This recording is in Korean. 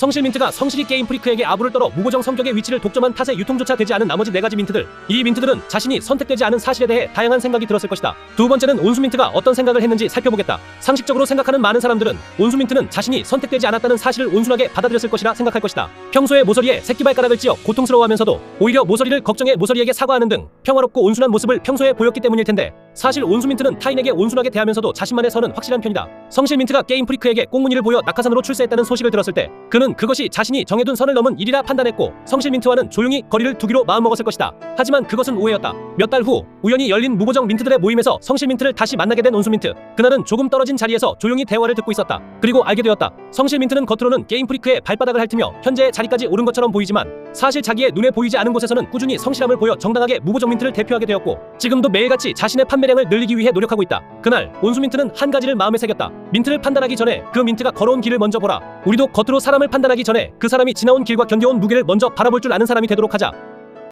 성실 민트가 성실히 게임 프리크에게 아부를 떨어 무보정 성격의 위치를 독점한 탓에 유통조차 되지 않은 나머지 네 가지 민트들. 이 민트들은 자신이 선택되지 않은 사실에 대해 다양한 생각이 들었을 것이다. 두 번째는 온수 민트가 어떤 생각을 했는지 살펴보겠다. 상식적으로 생각하는 많은 사람들은 온수 민트는 자신이 선택되지 않았다는 사실을 온순하게 받아들였을 것이라 생각할 것이다. 평소에 모서리에 새끼 발가락을 찧어 고통스러워하면서도 오히려 모서리를 걱정해 모서리에게 사과하는 등 평화롭고 온순한 모습을 평소에 보였기 때문일 텐데 사실 온수 민트는 타인에게 온순하게 대하면서도 자신만의 선은 확실한 편이다. 성실민트가 게임 프리크에게 꽁무니를 보여 낙하산으로 출세했다는 소식을 들었을 때 그는 그것이 자신이 정해둔 선을 넘은 일이라 판단했고 성실민트와는 조용히 거리를 두기로 마음먹었을 것이다. 하지만 그것은 오해였다. 몇 달 후 우연히 열린 무보정 민트들의 모임에서 성실민트를 다시 만나게 된 온수민트. 그날은 조금 떨어진 자리에서 조용히 대화를 듣고 있었다. 그리고 알게 되었다. 성실민트는 겉으로는 게임 프리크의 발바닥을 핥으며 현재의 자리까지 오른 것처럼 보이지만 사실 자기의 눈에 보이지 않은 곳에서는 꾸준히 성실함을 보여 정당하게 무보정 민트를 대표하게 되었고 지금도 매일같이 자신의 판매량을 늘리기 위해 노력하고 있다. 그날 온수민트는 한 가지를 마음에 새겼다. 민트를 판단하기 전에 그 민트가 걸어온 길을 먼저 보라. 우리도 겉으로 사람을 판단하기 전에 그 사람이 지나온 길과 견뎌온 무게를 먼저 바라볼 줄 아는 사람이 되도록 하자.